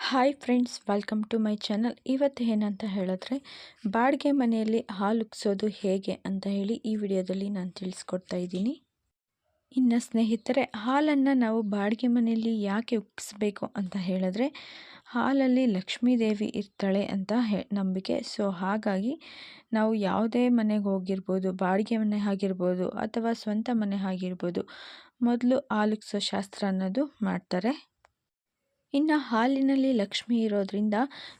Hi friends welcome to my channel ಇವತ್ತು ಏನಂತ ಹೇಳಿದ್ರೆ, ಬಾಡಿಗೆ ಮನೆಯಲ್ಲಿ ಹಾಲು ಉಕ್ಸೋದು ಹೇಗೆ ಅಂತ ಹೇಳಿ ಈ ವಿಡಿಯೋದಲ್ಲಿ ನಾನು ತಿಳಿಸ್ಕೊಡ್ತಾ ಇದ್ದೀನಿ. ಇನ್ನು ಸ್ನೇಹಿತರೆ, ಹಾಲನ್ನು ನಾವು ಬಾಡಿಗೆ ಮನೆಯಲ್ಲಿ ಯಾಕೆ ಉಕ್ಕಿಸ್ಬೇಕು ಅಂತ ಹೇಳಿದ್ರೆ, ಹಾಲಲ್ಲಿ ಲಕ್ಷ್ಮೀ ದೇವಿ ಇರ್ತಾಳೆ ಅಂತ ಹೇ, ನಂಬಿಕೆ. ಸೊ ಹಾಗಾಗಿ ನಾವು ಯಾವುದೇ ಮನೆಗೆ ಹೋಗಿರ್ಬೋದು, ಬಾಡಿಗೆ ಮನೆ ಆಗಿರ್ಬೋದು ಅಥವಾ ಸ್ವಂತ ಮನೆ ಆಗಿರ್ಬೋದು, ಮೊದಲು ಹಾಲುಕ್ಸೋ ಶಾಸ್ತ್ರ ಅನ್ನೋದು ಮಾಡ್ತಾರೆ. ಇನ್ನು ಹಾಲಿನಲ್ಲಿ ಲಕ್ಷ್ಮಿ ಇರೋದ್ರಿಂದ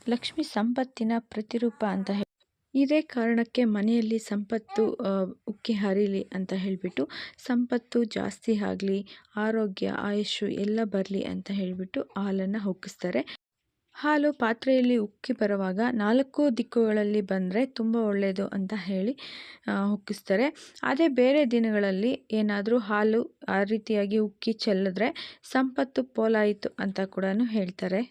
ಲಕ್ಷ್ಮಿ ಸಂಪತ್ತಿನ ಪ್ರತಿರೂಪ ಅಂತ ಹೇಳಿ ಇದೇ ಕಾರಣಕ್ಕೆ ಮನೆಯಲ್ಲಿ ಸಂಪತ್ತು ಉಕ್ಕಿ ಹರಿಲಿ ಅಂತ ಹೇಳಿಬಿಟ್ಟು ಸಂಪತ್ತು ಜಾಸ್ತಿ ಆಗಲಿ, ಆರೋಗ್ಯ ಆಯುಷು ಎಲ್ಲ ಬರಲಿ ಅಂತ ಹೇಳಿಬಿಟ್ಟು ಹಾಲನ್ನು ಉಕ್ಕಿಸ್ತಾರೆ ಹಾಲು ಪಾತ್ರೆಯಲ್ಲಿ ಉಕ್ಕಿ ಬರುವಾಗ ನಾಲ್ಕು ದಿಕ್ಕುಗಳಲ್ಲಿ ಬಂದರೆ ತುಂಬ ಒಳ್ಳೆಯದು ಅಂತ ಹೇಳಿ ಉಕ್ಕಿಸ್ತಾರೆ. ಅದೇ ಬೇರೆ ದಿನಗಳಲ್ಲಿ ಏನಾದರೂ ಹಾಲು ಆ ರೀತಿಯಾಗಿ ಉಕ್ಕಿ ಚೆಲ್ಲಿದ್ರೆ ಸಂಪತ್ತು ಪೋಲಾಯಿತು ಅಂತ ಕೂಡ ಹೇಳ್ತಾರೆ.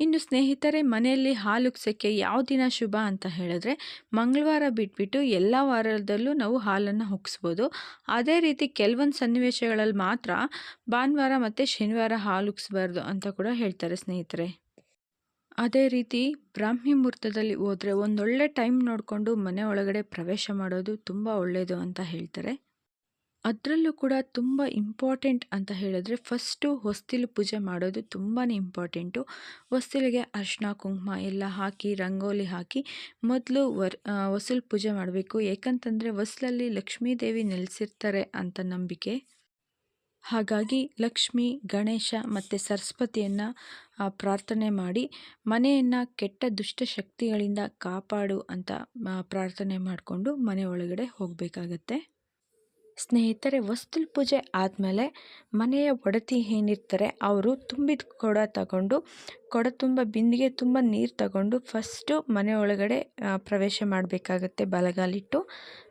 ಇನ್ನು ಸ್ನೇಹಿತರೆ, ಮನೆಯಲ್ಲಿ ಹಾಲು ಉಕ್ಸೋಕ್ಕೆ ಯಾವ ದಿನ ಶುಭ ಅಂತ ಹೇಳಿದ್ರೆ, ಮಂಗಳವಾರ ಬಿಟ್ಬಿಟ್ಟು ಎಲ್ಲ ವಾರದಲ್ಲೂ ನಾವು ಹಾಲನ್ನು ಉಗ್ಸ್ಬೋದು. ಅದೇ ರೀತಿ ಕೆಲವೊಂದು ಸನ್ನಿವೇಶಗಳಲ್ಲಿ ಮಾತ್ರ ಭಾನುವಾರ ಮತ್ತು ಶನಿವಾರ ಹಾಲು ಉಗ್ಸ್ಬಾರ್ದು ಅಂತ ಕೂಡ ಹೇಳ್ತಾರೆ ಸ್ನೇಹಿತರೆ. ಅದೇ ರೀತಿ ಬ್ರಾಹ್ಮಿ ಮುಹೂರ್ತದಲ್ಲಿ ಹೋದರೆ ಒಂದೊಳ್ಳೆ ಟೈಮ್ ನೋಡಿಕೊಂಡು ಮನೆ ಒಳಗಡೆ ಪ್ರವೇಶ ಮಾಡೋದು ತುಂಬ ಒಳ್ಳೆಯದು ಅಂತ ಹೇಳ್ತಾರೆ. ಅದರಲ್ಲೂ ಕೂಡ ತುಂಬ ಇಂಪಾರ್ಟೆಂಟ್ ಅಂತ ಹೇಳಿದ್ರೆ ಫಸ್ಟು ಹೊಸ್ತಿಲು ಪೂಜೆ ಮಾಡೋದು ತುಂಬಾ ಇಂಪಾರ್ಟೆಂಟು. ಹೊಸ್ತಿಲಿಗೆ ಅರಿಶಿನ ಕುಂಕುಮ ಎಲ್ಲ ಹಾಕಿ, ರಂಗೋಲಿ ಹಾಕಿ ಮೊದಲು ವರ್ ಪೂಜೆ ಮಾಡಬೇಕು. ಏಕಂತಂದರೆ ಹೊಸ್ಲಲ್ಲಿ ಲಕ್ಷ್ಮೀ ದೇವಿ ನೆಲೆಸಿರ್ತಾರೆ ಅಂತ ನಂಬಿಕೆ. ಹಾಗಾಗಿ ಲಕ್ಷ್ಮಿ, ಗಣೇಶ ಮತ್ತು ಸರಸ್ವತಿಯನ್ನು ಪ್ರಾರ್ಥನೆ ಮಾಡಿ ಮನೆಯನ್ನು ಕೆಟ್ಟ ದುಷ್ಟ ಶಕ್ತಿಗಳಿಂದ ಕಾಪಾಡು ಅಂತ ಪ್ರಾರ್ಥನೆ ಮಾಡಿಕೊಂಡು ಮನೆ ಒಳಗಡೆ ಹೋಗಬೇಕಾಗತ್ತೆ. ಸ್ನೇಹಿತರೆ ವಸ್ತುಲ್ ಪೂಜೆ ಆದಮೇಲೆ ಮನೆಯ ಒಡತಿ ಏನಿರ್ತಾರೆ ಅವರು ತುಂಬಿದ ಕೊಡ ತಗೊಂಡು ಕೊಡ ತುಂಬ ಬಿಂದಿಗೆ ತುಂಬ ನೀರು ತಗೊಂಡು ಫಸ್ಟು ಮನೆ ಒಳಗಡೆ ಪ್ರವೇಶ ಮಾಡಬೇಕಾಗತ್ತೆ ಬಲಗಾಲಿಟ್ಟು.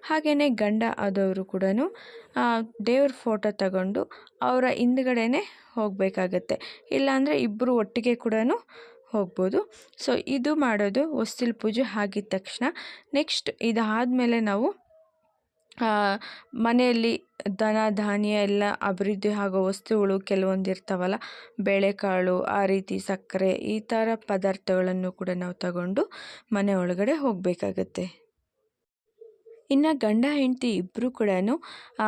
ಹಾಗೆಯೇ ಗಂಡ ಆದವರು ಕೂಡ ದೇವ್ರ ಫೋಟೋ ತಗೊಂಡು ಅವರ ಹಿಂದ್ಗಡೆನೇ ಹೋಗಬೇಕಾಗತ್ತೆ. ಇಲ್ಲಾಂದರೆ ಇಬ್ಬರು ಒಟ್ಟಿಗೆ ಕೂಡ ಹೋಗ್ಬೋದು. ಸೊ ಇದು ಮಾಡೋದು ಹೊಸ್ತಿಲ್ ಪೂಜೆ ಆಗಿದ ತಕ್ಷಣ. ನೆಕ್ಸ್ಟ್ ಇದಾದಮೇಲೆ ನಾವು ಆ, ಮನೆಯಲ್ಲಿ ದನ, ಧಾನ್ಯ ಎಲ್ಲ ಅಭಿವೃದ್ಧಿ ಆಗೋ ವಸ್ತುಗಳು ಕೆಲವೊಂದು ಇರ್ತಾವಲ್ಲ ಬೇಳೆಕಾಳು, ಆ ರೀತಿ ಸಕ್ಕರೆ, ಈ ಥರ ಪದಾರ್ಥಗಳನ್ನು ಕೂಡ ನಾವು ತಗೊಂಡು ಮನೆ ಒಳಗಡೆ ಹೋಗಬೇಕಾಗತ್ತೆ. ಇನ್ನು ಗಂಡ, ಹೆಂಡತಿ ಇಬ್ಬರು ಕೂಡ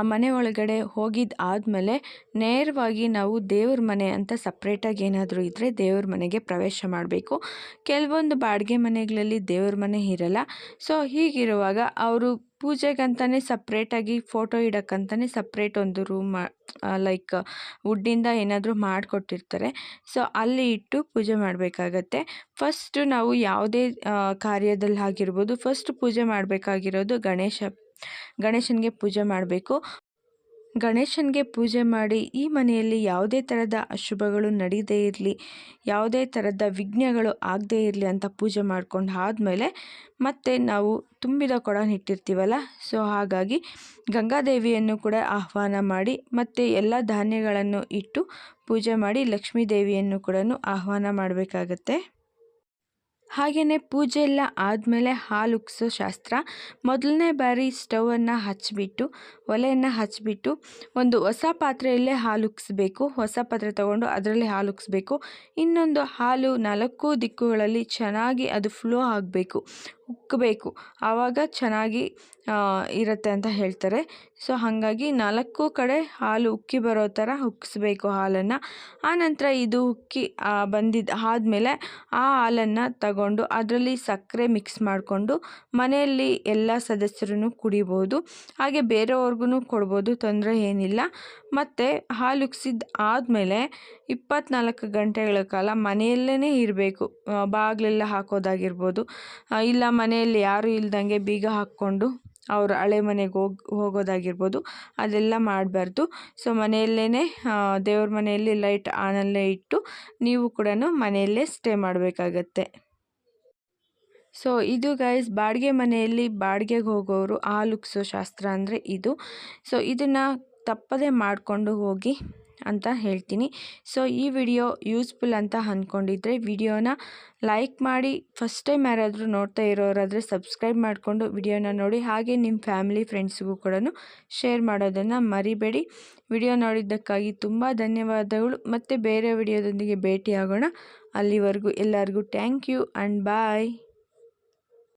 ಮನೆ ಒಳಗಡೆ ಹೋಗಿದ್ದು ಆದಮೇಲೆ ನೇರವಾಗಿ ನಾವು ದೇವ್ರ ಮನೆ ಅಂತ ಸಪ್ರೇಟಾಗಿ ಏನಾದರೂ ಇದ್ದರೆ ದೇವ್ರ ಮನೆಗೆ ಪ್ರವೇಶ ಮಾಡಬೇಕು. ಕೆಲವೊಂದು ಬಾಡಿಗೆ ಮನೆಗಳಲ್ಲಿ ದೇವ್ರ ಮನೆ ಇರಲ್ಲ. ಸೊ, ಹೀಗಿರುವಾಗ ಅವರು ಪೂಜೆಗಂತಲೇ ಸಪ್ರೇಟಾಗಿ ಫೋಟೋ ಇಡೋಕ್ಕಂತಲೇ ಸಪ್ರೇಟ್ ಒಂದು ರೂಮ್ ಲೈಕ್ ವುಡ್ಡಿಂದ ಏನಾದರೂ ಮಾಡಿಕೊಟ್ಟಿರ್ತಾರೆ. ಸೊ, ಅಲ್ಲಿ ಇಟ್ಟು ಪೂಜೆ ಮಾಡಬೇಕಾಗತ್ತೆ. ಫಸ್ಟು ನಾವು ಯಾವುದೇ ಕಾರ್ಯದಲ್ಲಿ ಆಗಿರ್ಬೋದು, ಫಸ್ಟ್ ಪೂಜೆ ಮಾಡಬೇಕಾಗಿರೋದು ಗಣೇಶ, ಗಣೇಶನಿಗೆ ಪೂಜೆ ಮಾಡಬೇಕು. ಗಣೇಶನಿಗೆ ಪೂಜೆ ಮಾಡಿ ಈ ಮನೆಯಲ್ಲಿ ಯಾವುದೇ ಥರದ ಅಶುಭಗಳು ನಡೀದೇ ಇರಲಿ, ಯಾವುದೇ ಥರದ ವಿಘ್ನಗಳು ಆಗದೇ ಇರಲಿ ಅಂತ ಪೂಜೆ ಮಾಡ್ಕೊಂಡು ಆದಮೇಲೆ ಮತ್ತೆ ನಾವು ತುಂಬಿದ ಕೊಡ ಇಟ್ಟಿರ್ತೀವಲ್ಲ, ಸೊ ಹಾಗಾಗಿ ಗಂಗಾದೇವಿಯನ್ನು ಕೂಡ ಆಹ್ವಾನ ಮಾಡಿ ಮತ್ತು ಎಲ್ಲ ಧಾನ್ಯಗಳನ್ನು ಇಟ್ಟು ಪೂಜೆ ಮಾಡಿ ಲಕ್ಷ್ಮೀ ದೇವಿಯನ್ನು ಕೂಡ ಆಹ್ವಾನ ಮಾಡಬೇಕಾಗತ್ತೆ. ಹಾಗೆಯೇ ಪೂಜೆ ಎಲ್ಲ ಆದಮೇಲೆ ಹಾಲು ಉಕ್ಸೋ ಶಾಸ್ತ್ರ. ಮೊದಲನೇ ಬಾರಿ ಸ್ಟವನ್ನು ಹಚ್ಚಿಬಿಟ್ಟು ಒಲೆಯನ್ನು ಹಚ್ಚಿಬಿಟ್ಟು ಒಂದು ಹೊಸ ಪಾತ್ರೆಯಲ್ಲೇ ಹಾಲು ಉಕ್ಸ್ಬೇಕು ಹೊಸ ಪಾತ್ರೆ ತಗೊಂಡು ಅದರಲ್ಲಿ ಹಾಲು ಉಕ್ಸ್ಬೇಕು ಇನ್ನೊಂದು ಹಾಲು ನಾಲ್ಕು ದಿಕ್ಕುಗಳಲ್ಲಿ ಚೆನ್ನಾಗಿ ಅದು ಫ್ಲೋ ಆಗಬೇಕು. ಉಕ್ಕಬೇಕು ಆವಾಗ ಚೆನ್ನಾಗಿ ಇರುತ್ತೆ ಅಂತ ಹೇಳ್ತಾರೆ. ಸೊ, ಹಾಗಾಗಿ ನಾಲ್ಕು ಕಡೆ ಹಾಲು ಉಕ್ಕಿ ಬರೋ ಥರ ಉಕ್ಕಿಸ್ಬೇಕು ಹಾಲನ್ನು. ಆನಂತರ ಇದು ಉಕ್ಕಿ ಬಂದಿದ್ದು ಆದಮೇಲೆ ಆ ಹಾಲನ್ನು ತಗೊಂಡು ಅದರಲ್ಲಿ ಸಕ್ಕರೆ ಮಿಕ್ಸ್ ಮಾಡಿಕೊಂಡು ಮನೆಯಲ್ಲಿ ಎಲ್ಲ ಸದಸ್ಯರೂ ಕುಡಿಬೋದು. ಹಾಗೆ ಬೇರೆಯವ್ರಿಗೂ ಕೊಡ್ಬೋದು, ತೊಂದರೆ ಏನಿಲ್ಲ. ಮತ್ತು ಹಾಲು ಉಕ್ಸಿದ್ದು ಆದಮೇಲೆ ಇಪ್ಪತ್ನಾಲ್ಕು ಗಂಟೆಗಳ ಕಾಲ ಮನೆಯಲ್ಲೇ ಇರಬೇಕು. ಬಾಗಿಲೆಲ್ಲ ಹಾಕೋದಾಗಿರ್ಬೋದು. ಇಲ್ಲ ಮನೆಯಲ್ಲಿ ಯಾರೂ ಇಲ್ದಂಗೆ ಬೀಗ ಹಾಕ್ಕೊಂಡು ಅವ್ರ ಹಳೆ ಮನೆಗೆ ಹೋಗಿ, ಹೋಗೋದಾಗಿರ್ಬೋದು. ಅದೆಲ್ಲ ಮಾಡಬಾರ್ದು. ಸೊ ಮನೆಯಲ್ಲೇ ದೇವ್ರ ಮನೆಯಲ್ಲಿ ಲೈಟ್ ಆನಲ್ಲೇ ಇಟ್ಟು ನೀವು ಕೂಡ ಮನೆಯಲ್ಲೇ ಸ್ಟೇ ಮಾಡಬೇಕಾಗತ್ತೆ. ಸೊ ಇದು ಗೈಸ್ ಬಾಡಿಗೆ ಮನೆಯಲ್ಲಿ ಬಾಡಿಗೆಗೆ ಹೋಗೋರು ಆ ಉಕ್ಸೋ ಶಾಸ್ತ್ರ ಅಂದರೆ ಇದು. ಸೊ ಇದನ್ನು ತಪ್ಪದೇ ಮಾಡಿಕೊಂಡು ಹೋಗಿ ಅಂತ ಹೇಳ್ತೀನಿ. ಸೊ ಈ ವಿಡಿಯೋ ಯೂಸ್ಫುಲ್ ಅಂತ ಅಂದ್ಕೊಂಡಿದ್ರೆ ವಿಡಿಯೋನ ಲೈಕ್ ಮಾಡಿ ಫಸ್ಟ್ ಟೈಮ್ ಯಾರಾದರೂ ನೋಡ್ತಾ ಇರೋರಾದರೆ ಸಬ್ಸ್ಕ್ರೈಬ್ ಮಾಡಿಕೊಂಡು ವಿಡಿಯೋನ ನೋಡಿ. ಹಾಗೆ ನಿಮ್ಮ ಫ್ಯಾಮಿಲಿ ಫ್ರೆಂಡ್ಸ್ಗೂ ಕೂಡ ಶೇರ್ ಮಾಡೋದನ್ನು ಮರಿಬೇಡಿ. ವಿಡಿಯೋ ನೋಡಿದ್ದಕ್ಕಾಗಿ ತುಂಬ ಧನ್ಯವಾದಗಳು. ಮತ್ತು ಬೇರೆ ವಿಡಿಯೋದೊಂದಿಗೆ ಭೇಟಿಯಾಗೋಣ. ಅಲ್ಲಿವರೆಗೂ ಎಲ್ಲರಿಗೂ ಥ್ಯಾಂಕ್ ಯು ಆ್ಯಂಡ್ ಬಾಯ್